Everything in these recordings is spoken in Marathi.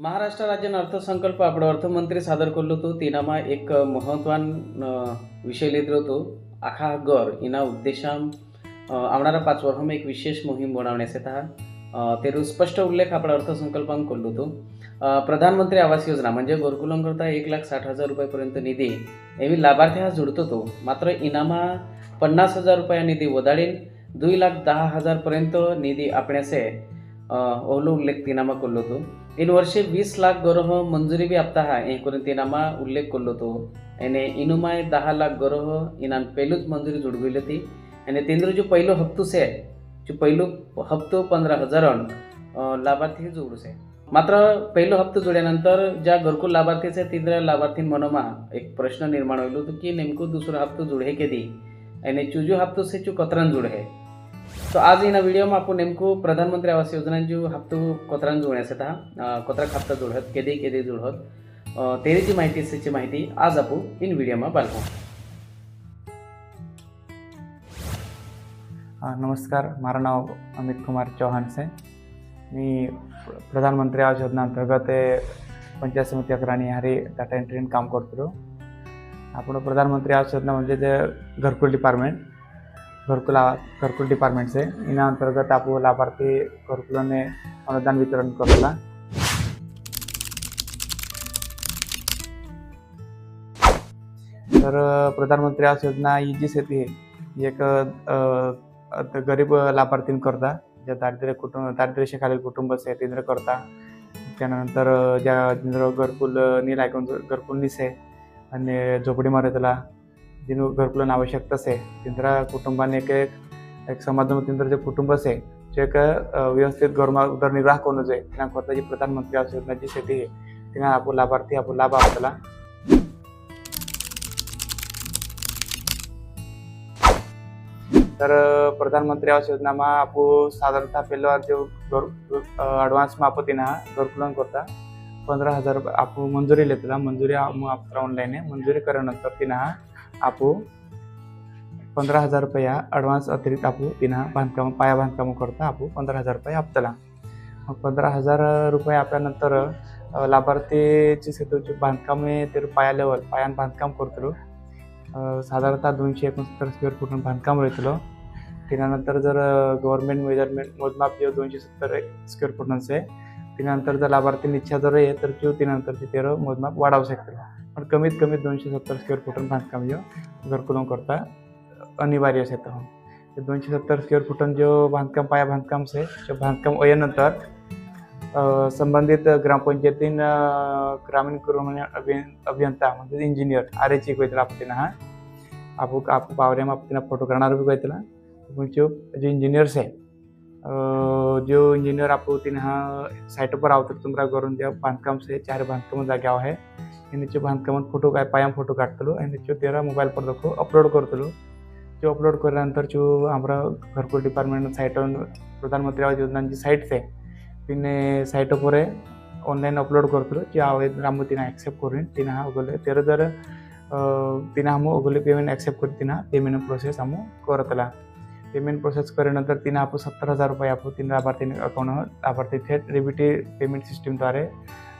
મહારાષ્ટ્ર अर्थसंकल्प आपण अर्थमंत्री सादर करलो होतो. तिनामा एक महत्वान विषय लिहित होतो. आखा गर इना उद्देशाम आवणारा पाच वर्ष एक विशेष मोहीम बनवण्यास येत आहात તેનો स्पष्ट उल्लेख आपण अर्थसंकल्पांक करलो होतो. प्रधानमंत्री आवास योजना म्हणजे घरकुलांकरता एक लाख साठ हजार रुपयापर्यंत निधी एवी लाभार्थी हा जोडतो तो मात्र इनामा पन्नास हजार रुपया निधी वदाळीन दुई लाख दहा हजारपर्यंत निधी आपण्याचे ओलो उल्लेख तिनामा कोल्लो तो. इन वर्षे वीस लाख ग्रह मंजूरी भी आता है एक और तिनामा उल्लेख कोल्लो तो. एने इनुमाय दहा लाख ग्रह इनान पहलुत मंजूरी जुड़ गई लेती एने तेंद्र जो पहलो हफ्तों से जो पहलो हफ्तों पंद्रह हजार ऑन लाभार्थी जोड़ से. मात्र पहिलो हफ्तों जुड़े ज्या घरकुल लाभार्थीचे को लाभार्थी मनोमा एक प्रश्न निर्माण हुई लो तो कि निम्को दूसरा हफ्तों जुड़े के दी? एने चूजो हफ्तों से चू कतरन जुड़े? તો આજે એના વિડીયોમાં આપણું नेमको प्रधानमंत्री आवास योजना जो હપ્તું કોत्रान जोडण्यास येतात कोत्राक हप्ता जोडत केदी केदी जोडत तेरीची माहिती सीची माहिती आज आपण इन व्हिडिओમાં पाहतो नमस्कार मारा नाव अमित कुमार चौहान से। मी प्रधानमंत्री आवास योजना अंतर्गत पंचायत समिती अकराणी हरी डाटा एंट्रीन काम करतो आपण प्रधानमंत्री आवास योजना म्हणजे ते घरकुल डिपार्टमेंट घरकुल घरकुल डिपार्टमेंट से इना अंतर्गत आपण लाभार्थी घरकुलोने अनुदान वितरण करतो तर प्रधानमंत्री आवास योजना ही जी शेती आहे एक गरीब लाभार्थींकरता ज्या दारिद्र्य कुटुंब दारिद्र्यरेषेखालील कुटुंब आहे तिंद्र करता. त्यानंतर ज्या तिंद्र घरकुल नी लायकून घरकुल आहे आणि झोपडी मारे त्याला जिन घरकुलन आवश्यकता आहे तिंद्रा कुटुंबाने एक एक एक समाजामध्ये तिंद्र जे कुटुंब आहे जे एक व्यवस्थित घरमा उदरनिर्वाह करून जाय त्यांना जी प्रधानमंत्री आवास योजनाची शेती आहे तिने आपण लाभार्थी आपण लाभ आपल्याला. तर प्रधानमंत्री आवास योजनामा आपण साधारणतः पहिला जो घर ॲडव्हान्समा आपण तिना घरकुलन करता पंधरा हजार रुपये आपण मंजुरी लेतला मंजुरी आपण ऑनलाईन आहे मंजुरी केल्यानंतर तिना आपू पंधरा हजार रुपया ॲडव्हान्स अतिरिक्त आपू तिना बांधकाम पाया बांधकाम करता आपू पंधरा हजार रुपये आपल्याला मग पंधरा हजार रुपये आपल्यानंतर लाभार्थीची सेतूची बांधकाम आहे ते पाया लेवल पायान बांधकाम करतलो. साधारणतः दोनशे एकोणसत्तर स्क्वेअर फूट बांधकाम रयतलो त्यानंतर जर गव्हर्नमेंट मेजरमेंट मोजमाप जे दोनशे सत्तर स्क्वेअर फूटनंच आहे त्यानंतर जर लाभार्थी इच्छा जर आहे तर त्यानंतर त्यानंतरची तेरं मोजमाप वाढवू शकतो पण कमीत कमी दोनशे सत्तर स्क्वेअर फुटन बांधकाम जो घरकुलं करता अनिवार्य आहे तो। ते दोनशे सत्तर स्क्वेअर फुटन जो बांधकाम पाया बांधकाम से ते बांधकाम वयानंतर संबंधित ग्रामपंचायतीन ग्रामीण कृषी अभियं अभियंता म्हणजे इंजिनियर आर एच एक वयतला आपण हा। आपू आपू पावऱ्यामा आपण फोटो करणार बी वयतला तुमचे जो इंजिनियर्स आहे जो इंजिनियर आपू तिने हा साईट पर आवतर तुमरा करून द्या बांधकाम से चार बांधकाम जागा आहे हो एनएचओ बांधकामात फोटो काय पायाम फोटो काढतलो एनएचओ तेरा मोबाईल परदो अपलोड करतलो. त्यो अपलोड केल्यानंतर जो आमरा घरकुल डिपार्टमेंट साइटन प्रधानमंत्री आवास योजनांची साईट्स आहे तिने साईट पर ऑनलाईन अपलोड करतलो. जी आवेदन आम तिने एक्सेप्ट करून तिने हा उगवले. तेरा जर तिने आम उगले पेमेंट एक्सेप्ट करून तिने पेमेंट प्रोसेस आम करतला. पेमेंट प्रोसेस करेनंतर तिने आपण सत्तर हजार रुपये आपण तीन लाभार्थी अकाउंट लाभार्थी थेट डेबिटी पेमेंट सिस्टीमद्वारे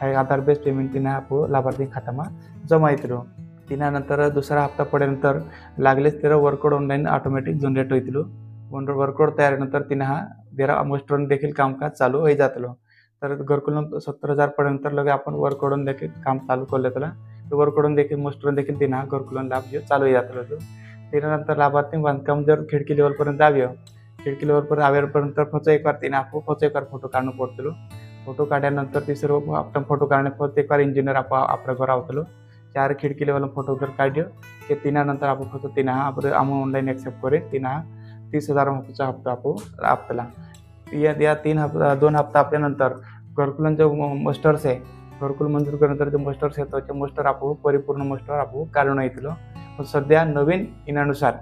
काही आधार बेस्ड पेमेंट तिनं आपो लाभार्थी खातामा जमा येतलो तिनानंतर दुसरा हप्ता पडेनंतर लागलेच तेरा वर्कआउट ऑनलाईन ऑटोमॅटिक जनरेट होयतलो वन वर्कआउट तयारीनंतर तिने हा देरा मोस्टरून देखील कामकाज चालू होई जातलो. तर घरकुल सत्तर हजार पडेनंतर लगे आपण वर्कआउटन देखील काम चालू केलं त्याला. वर्कडून देखील मोस्टरून देखील तिन्हा घरकुलून लाभ घेऊ चालू जातलो तो. त्यानंतर लाभार्थी बांधकाम जर खिडकी लेवलपर्यंत आव्य. खिडकी लेवलपर्यंत आव्यापर्यंत फक्त एक वार तिने आपण फक्त एक वार फोटो काढून पडतलो फोटो काढल्यानंतर ते सर्व आपण फोटो काढण्या एक बार इंजिनियर आप आपल्या घर आवतलो. चार खिडकी लेवल जर काढ्यो की तिनानंतर आपण फक्त तिना आपण आम्ही ऑनलाईन ॲक्सेप्ट करे तिना तीस हजार हप्ताचा हप्ता आपण आपला. या या तीन हप्ता दोन हप्ता आपल्यानंतर घरकुलांचे मस्टर्स आहे घरकुल मंजूर केल्यानंतर जे मस्टर्स येतो ते मस्टर आपण परिपूर्ण मास्टर आपण काढून येतलो. पण सध्या नवीन इनानुसार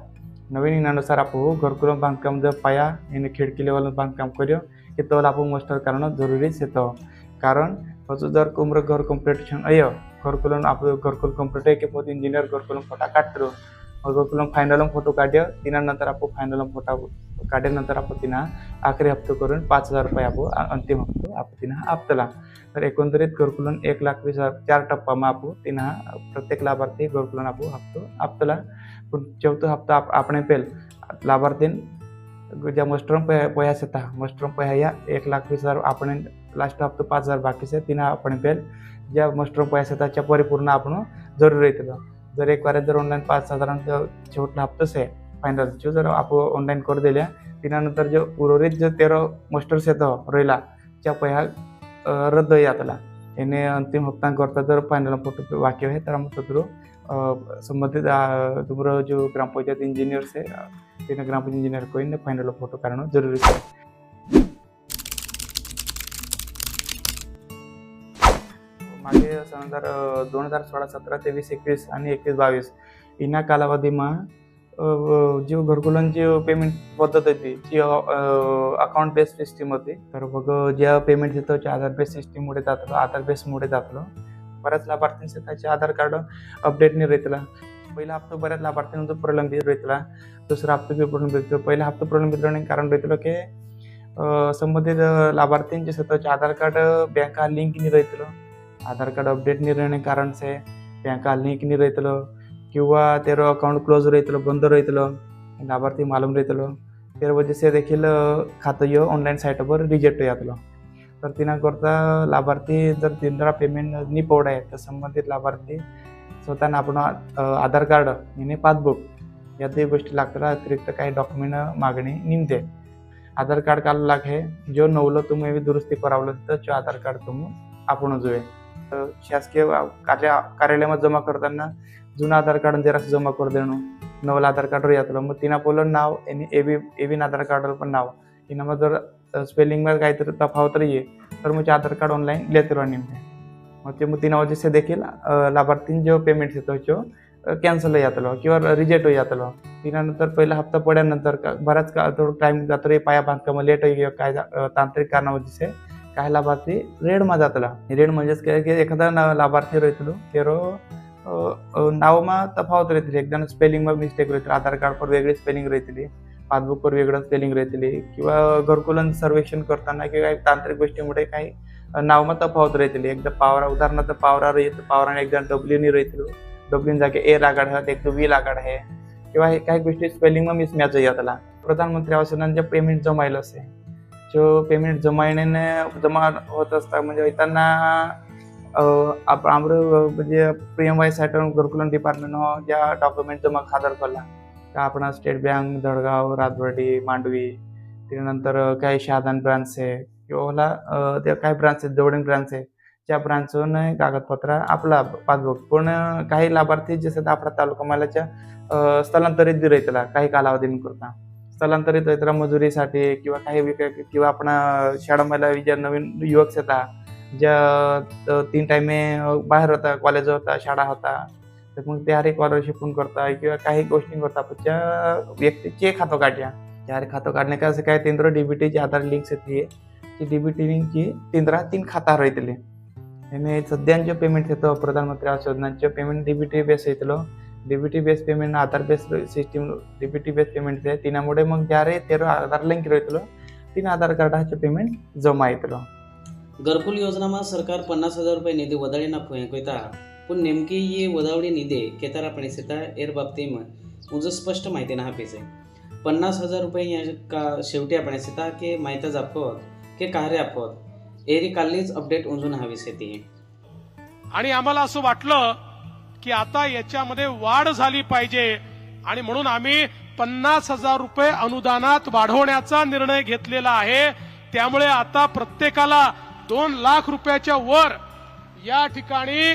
नवीन इनानुसार आपण घरकुल बांधकाम जर पाया आणि खिडकी लेवल बांधकाम करू ᱦᱤᱛᱚᱞᱟᱵᱚ ᱢᱟᱥᱴᱟᱨ ᱠᱟᱨᱚᱱ ᱡᱚᱨᱩᱨᱤ ᱥᱮᱛᱚ ᱠᱟᱨᱚᱱ ᱦᱚᱡᱩᱫᱟᱨ ᱠᱩᱢᱨ ᱜᱚᱨ ᱠᱚᱢᱯᱞᱤᱴᱮᱥᱚᱱ ᱟᱭᱚ ᱜᱚᱨᱠᱩᱞᱚᱱ ᱟᱯ गरकुल कंप्लीट के पोत इंजीनियर गरकुलम फोटा काटरो और गरकुलम फायनलम फोटो काढ्य तिना नंतर आपण फायनलम फोटा काढल्यानंतर आपण तिना आखरी हप्तो करून पाच हजार रुपये आपण अंतिम हप्तो आप तिना आपतला तर एकंदरीत घरकुलन एक लाख वीस हजार चार टप्पा टप्पामा आपण तिना प्रत्येक लाभार्थी घरकुलन आपण हप्तो आपतला पण चौथा हप्ता आपण पेल लाभार्थीन ज्या मस्टरम पया से था मस्टरम पया या. एक लाख वीस हजार आपण लास्ट हप्तो पाच हजार बाकी आहे तिनं आपण बेल ज्या मस्टरम पया येतात परिपूर्ण आपण जरूर येतलो जर एक वारे जर ऑनलाईन पाच साधारण शेवटला हप्तोच आहे फायनलचे जर आपण ऑनलाईन कर दिल्या तिनानंतर जो उर्वरित जे तेरा मस्टर्स येतो रोयला त्या पया रद्द यातला याने अंतिम हप्तांकरता जर फायनल फोटो वाक्य आहे तर मग तो સંબંધિત તમારો जो ગ્રામ પંચાયત એન્જિનિયર છે તેને ગ્રામ પંચાયત એન્જિનિયર કહીને ફાઇનલ ફોટો કાઢવાનો જરૂરી છે मागे सन हजार दोन हजार सोळा सतरा तेवीस एकवीस आणि एकवीस बावीस हिना कालावधीમાં જે घरकुलन જે પેમેન્ટ પદ્ધત હતી जी अकाउंट बेस्ड सिस्टीम होती तर मग ज्या पेमेंट देतो त्या आधार बेस्ड सिस्टीममुळे जातलो आधार बेस्डमुळे जातलो बऱ्याच लाभार्थींचे त्याचे आधार कार्ड अपडेट नाही राहतला पहिला हप्ता बऱ्याच लाभार्थ्यांचा प्रलंबित राहतला दुसरा हप्ता बी प्रलंबित पहिला हप्ता प्रलंबित राहण्याचे कारण राहतलं की संबंधित लाभार्थींचे स्वतःचे आधार कार्ड बँका लिंक नाही राहतलं आधार कार्ड अपडेट नाही रहने कारण से बँका लिंक नाही रहतलो किंवा तेरो अकाउंट क्लोज रहतलो बंद रहतलो लाभार्थी मालूम रहतलो तेर वजह से देखील खातं यो ऑनलाईन साईटवर रिजेक्ट यातलं तर तिनाकरता लाभार्थी जर तिनरा पेमेंट नी आहे तर संबंधित लाभार्थी स्वतःना आपण आधार कार्ड आणि पासबुक या दोन गोष्टी लागतात. अतिरिक्त काही डॉक्युमेंट मागणी निमते आधार कार्ड काल लागे जो नवलं तुम्ही दुरुस्ती करावलं तर जो आधार कार्ड तुम्ही आपण जोए तर शासकीय कार्य कार्यालयामध्ये जमा करताना जुनं आधार कार्ड जेराक्स जमा करू देणं नवलं आधार कार्डवर येतलं. मग तिना पोलं नाव आणि एबी एबीन आधार कार्डवर पण नाव. तिनाમાં जर तर स्पेलिंगमध्ये काहीतरी तफावत रही तर मग आधार कार्ड ऑनलाईन लेते रहने मग ते मग तीन वाजेचे देखील लाभार्थी जो पेमेंट येतो जो कॅन्सल जातलो किंवा रिजेक्ट होई जातलो त्यानंतर पहिला हप्ता पड्यानंतर बराच का थोडं टाईम जातो रे पाया बांधकाम लेट होईल काय तांत्रिक कारणावजीचे काय लाभार्थी रेडमा जातला रेड म्हणजेच काय की एखादा लाभार्थी रोयतलो तेरो नावमा तफावत रहतली. एकदा स्पेलिंगमा मिस्टेक रहतली आधार कार्डवर वेगळी स्पेलिंग रहतली. पासबुकवर वेगळं स्पेलिंग राहतील किंवा घरकुलन सर्वेक्षण करताना किंवा काही तांत्रिक गोष्टीमुळे काही नावमत तफावत राहतील. एकदा पावरा उदाहरणार्थ पावरा येतो पावराने एकदा डब्ल्यूनी राहतील. डब्ल्यून जागे ए लागड आहे एक वी लागड आहे. किंवा हे काही गोष्टी स्पेलिंग मग मिसमॅच येतला. प्रधानमंत्री आवास योजनांचे पेमेंट जमायला असे. जो पेमेंट जमायने जमा होत असता म्हणजे त्यांना आपण म्हणजे पी एम वाय साठ घरकुलन डिपार्टमेंट ज्या डॉक्युमेंट जमा खादर केला का आपण स्टेट बँक दडगाव राजवाडी मांडवी त्यानंतर काही शहादान ब्रांच आहे किंवा ओला त्या काही ब्रांच आहेत जवळील ब्रांच आहे त्या ब्रांचवरून कागदपत्र आपला पासबुक पण काही लाभार्थी जसं सध्या आपला तालुका मालाच्या स्थलांतरित बी राहतला काही कालावधींकरता स्थलांतरित राहतला मजुरीसाठी किंवा काही विक- किंवा आपण महिला ज्या नवीन युवक येतात ज्या तीन टायमे बाहेर होता कॉलेज होता शाळा होता तर मग त्या हर एक शिकून करता किंवा काही गोष्टी करता आपण त्या व्यक्तीचे खातो काढ्या चार खातं काढणे का असं काय तेंद्र डीबीटीचे आधार लिंक्स येते ती डीबीटी लिंकची तेंद्रा तीन खाता रयतली आणि सध्यांच्यो पेमेंट येतो प्रधानमंत्री आवास योजनांच्यो पेमेंट डीबीटी बेस येतलो DBT base payment Aadhaar base system DBT base payment येते तिनामुळे मग ज्यारे तेरो आधार लिंक रयतलो तीन आधार कार्डाचे पेमेंट जमा येतलो घरकुल योजनामा सरकार पन्नास हजार रुपये निधी वधारीना फुंक पण नेमकी ही वदावडी निधी केतारा पणेसेता हेर बाबतीं उज स्पष्ट माहिती ना पेचे पन्नास हजार रुपये या का शेवटी आपण सेता के माहिती जापवत के कार्य आपवत एरी कालीच अपडेट उंजून हवीस सेती आणि आम्हाला असं वाटलं की आता याच्यामध्ये वाढ झाली पाहिजे. आणि म्हणून आम्ही पन्नास हजार रुपये अनुदानात वाढवण्याचा निर्णय घेतलेला आहे. त्यामुळे आता प्रत्येकाला दोन लाख रुपयाच्या वर या ठिकाणी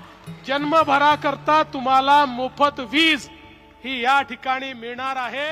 जन्मभराकरता तुम्हाला मोफत वीज ही या ठिकाणी मिळणार आहे.